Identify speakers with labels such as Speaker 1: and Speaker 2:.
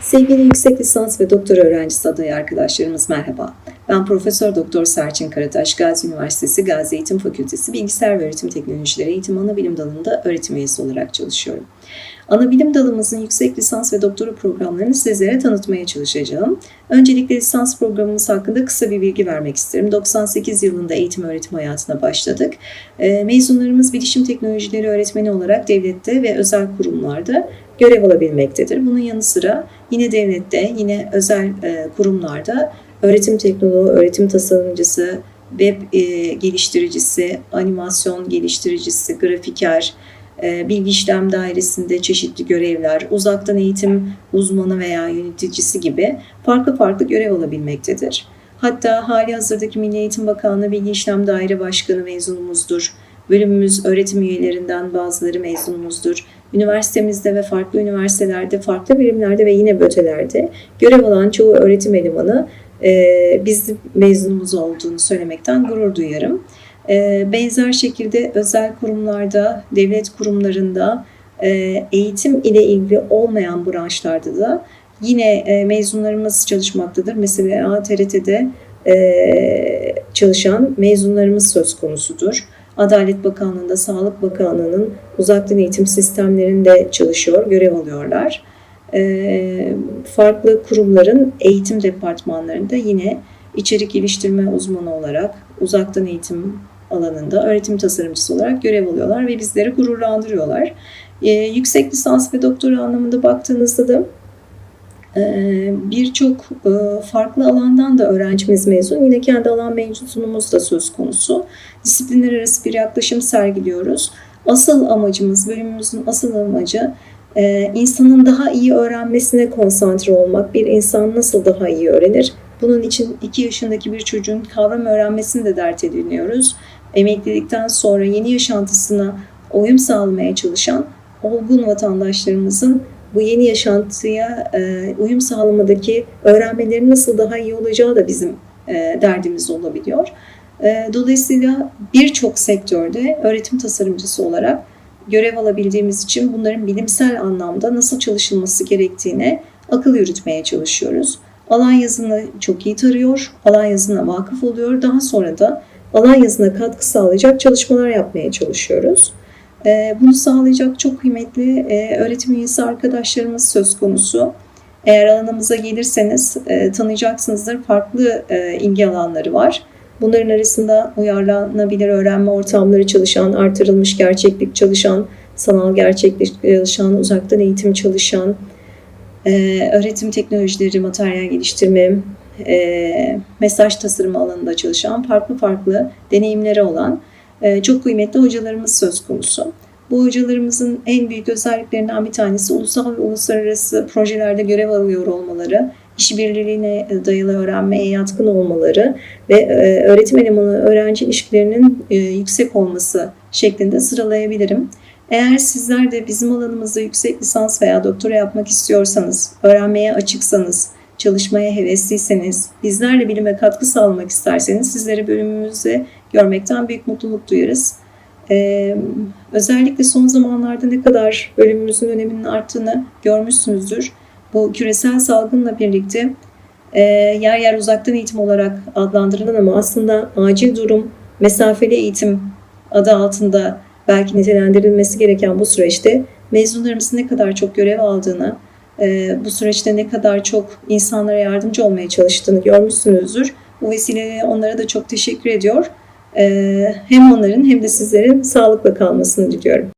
Speaker 1: Sevgili yüksek lisans ve doktora öğrencisi adayı arkadaşlarımız merhaba. Ben Profesör Doktor Serçin Karataş, Gazi Üniversitesi Gazi Eğitim Fakültesi Bilgisayar ve Öğretim Teknolojileri Eğitim Anabilim Dalı'nda öğretim üyesi olarak çalışıyorum. Anabilim dalımızın yüksek lisans ve doktora programlarını sizlere tanıtmaya çalışacağım. Öncelikle lisans programımız hakkında kısa bir bilgi vermek isterim. 98 yılında eğitim öğretim hayatına başladık. Ee, Mezunlarımız bilişim teknolojileri öğretmeni olarak devlette ve özel kurumlarda görev alabilmektedir. Bunun yanı sıra yine devlette, yine özel e, kurumlarda öğretim teknoloğu, öğretim tasarımcısı, web e, geliştiricisi, animasyon geliştiricisi, grafiker, e, bilgi işlem dairesinde çeşitli görevler, uzaktan eğitim uzmanı veya yöneticisi gibi farklı farklı görev alabilmektedir. Hatta hali hazırdaki Milli Eğitim Bakanlığı Bilgi İşlem Daire Başkanı mezunumuzdur. Bölümümüz öğretim üyelerinden bazıları mezunumuzdur. Üniversitemizde ve farklı üniversitelerde, farklı birimlerde ve yine bötelerde görev alan çoğu öğretim elemanı e, bizim mezunumuz olduğunu söylemekten gurur duyarım. E, benzer şekilde özel kurumlarda, devlet kurumlarında, e, eğitim ile ilgili olmayan branşlarda da yine e, mezunlarımız çalışmaktadır. Mesela TRT'de e, çalışan mezunlarımız söz konusudur. Adalet Bakanlığı'nda, Sağlık Bakanlığı'nın uzaktan eğitim sistemlerinde çalışıyor, görev alıyorlar. E, farklı kurumların eğitim departmanlarında yine içerik geliştirme uzmanı olarak uzaktan eğitim alanında öğretim tasarımcısı olarak görev alıyorlar ve bizleri gururlandırıyorlar. E, yüksek lisans ve doktora anlamında baktığınızda da birçok e, farklı alandan da öğrencimiz mezun. Yine kendi alan mezunumuz da söz konusu. Disiplinler arası bir yaklaşım sergiliyoruz. Asıl amacımız, bölümümüzün asıl amacı e, insanın daha iyi öğrenmesine konsantre olmak. Bir insan nasıl daha iyi öğrenir? Bunun için 2 yaşındaki bir çocuğun kavram öğrenmesini de dert ediniyoruz. Emeklilikten sonra yeni yaşantısına uyum sağlamaya çalışan olgun vatandaşlarımızın bu yeni yaşantıya e, uyum sağlamadaki öğrenmelerin nasıl daha iyi olacağı da bizim e, derdimiz olabiliyor. E, dolayısıyla birçok sektörde öğretim tasarımcısı olarak görev alabildiğimiz için bunların bilimsel anlamda nasıl çalışılması gerektiğine akıl yürütmeye çalışıyoruz. Alan yazını çok iyi tarıyor, alan yazına vakıf oluyor. Daha sonra da alan yazına katkı sağlayacak çalışmalar yapmaya çalışıyoruz. Ee, bunu sağlayacak çok kıymetli e, öğretim üyesi arkadaşlarımız söz konusu. Eğer alanımıza gelirseniz e, tanıyacaksınızdır farklı e, ilgi alanları var. Bunların arasında uyarlanabilir öğrenme ortamları çalışan, artırılmış gerçeklik çalışan, sanal gerçeklik çalışan, uzaktan eğitim çalışan, öğretim teknolojileri, materyal geliştirme, mesaj tasarımı alanında çalışan farklı farklı deneyimleri olan çok kıymetli hocalarımız söz konusu. Bu hocalarımızın en büyük özelliklerinden bir tanesi ulusal ve uluslararası projelerde görev alıyor olmaları, işbirliğine dayalı öğrenmeye yatkın olmaları ve öğretim elemanı öğrenci ilişkilerinin yüksek olması şeklinde sıralayabilirim. Eğer sizler de bizim alanımızda yüksek lisans veya doktora yapmak istiyorsanız, öğrenmeye açıksanız, çalışmaya hevesliyseniz, bizlerle bilime katkı sağlamak isterseniz sizleri bölümümüzde görmekten büyük mutluluk duyarız. Ee, özellikle son zamanlarda ne kadar bölümümüzün öneminin arttığını görmüşsünüzdür. Bu küresel salgınla birlikte e, yer yer uzaktan eğitim olarak adlandırılan ama aslında acil durum, mesafeli eğitim adı altında belki nitelendirilmesi gereken bu süreçte mezunlarımızın ne kadar çok görev aldığını, bu süreçte ne kadar çok insanlara yardımcı olmaya çalıştığını görmüşsünüzdür. Bu vesileyle onlara da çok teşekkür ediyor. E, hem onların hem de sizlerin sağlıkla kalmasını diliyorum.